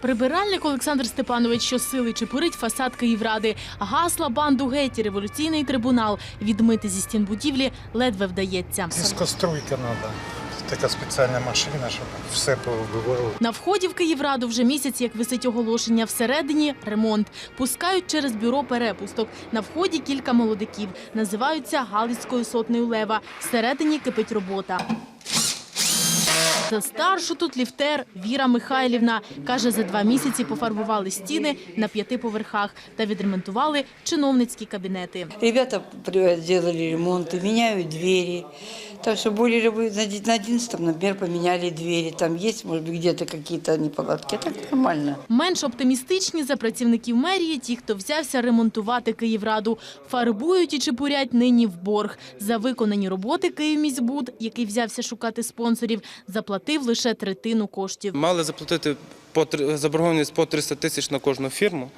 Прибиральник Олександр Степанович щосили чепурить фасад Київради. Гасла банду геть, революційний трибунал. Відмити зі стін будівлі ледве вдається. Дискоструйка треба. Така спеціальна машина, щоб все повибивало. На вході в Київраду вже місяць, як висить оголошення. Всередині ремонт. Пускають через бюро перепусток. На вході кілька молодиків. Називаються Галицькою сотнею лева. Всередині кипить робота. За старшу тут ліфтер Віра Михайлівна. Каже, за два місяці пофарбували стіни на п'яти поверхах та відремонтували чиновницькі кабінети. Ребята при- делали ремонты, меняют двери. Так что более рабы- на де- на 11 например, поменяли двери. Там есть, может быть, где-то какие-то неполадки. А так нормально. Менш оптимістичні за працівників мерії ті, хто взявся ремонтувати Київраду. Фарбують і чепурять нині в борг. За виконані роботи Київміськбуд, який взявся шукати спонсорів, заплатив лише третину коштів. Мали заплатити по три- заборгованість по 300 тисяч на кожну фірму,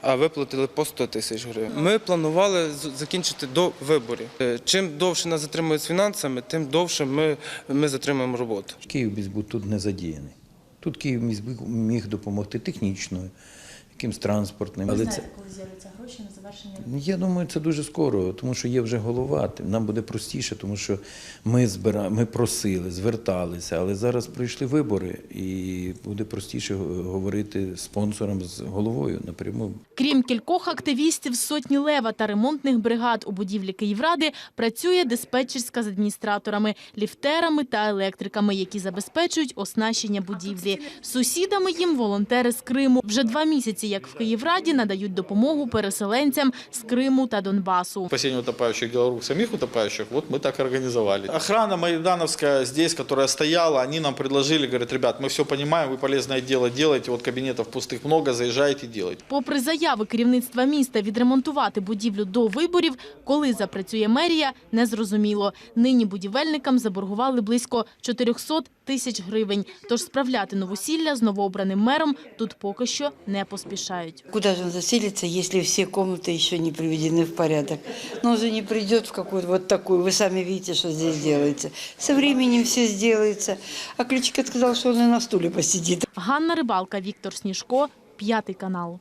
а виплатили по 100 тисяч гривень. Ми планували з- закінчити до виборів. Е, Чим довше нас затримують з фінансами, тим довше ми, ми затримуємо роботу. Київміськбуд тут не задіяний. Тут Київміськбуд міг допомогти технічною, якимсь транспортним. Але це, з'являться гроші на завершення? я думаю, це дуже скоро, тому що є вже голова. Нам буде простіше, тому що ми збира... ми просили, зверталися, але зараз прийшли вибори, і буде простіше говорити з спонсором, з головою напряму. Крім кількох активістів сотні лева та ремонтних бригад у будівлі Київради працює диспетчерська з адміністраторами, ліфтерами та електриками, які забезпечують оснащення будівлі. Сусідами їм волонтери з Криму. Вже два місяці, як в Київраді, надають допомогу переселенцям з Криму та Донбасу. спасение утопающих, дело рук самих утопающих, вот мы так организовали. Охрана майдановская здесь, которая стояла, они нам предложили, говорят, ребят, мы все понимаем, вы полезное дело делаете, вот кабинетов пустых много, заезжайте, делайте. Попри заяви керівництва міста відремонтувати будівлю до виборів, коли запрацює мерія, незрозуміло. Нині будівельникам заборгували близько 400 тисяч гривень. Тож справляти новосілля з новообраним мером тут поки що не поспішають. Куда же он заселится, если все комнаты еще не приведены в порядок? Но он же не придет в какую-то вот такую. Вы сами видите, что здесь делается. Со временем все сделается. А Ключик сказал, что он и на стуле посидит. Ганна Рибалка, Віктор Сніжко, п'ятий канал.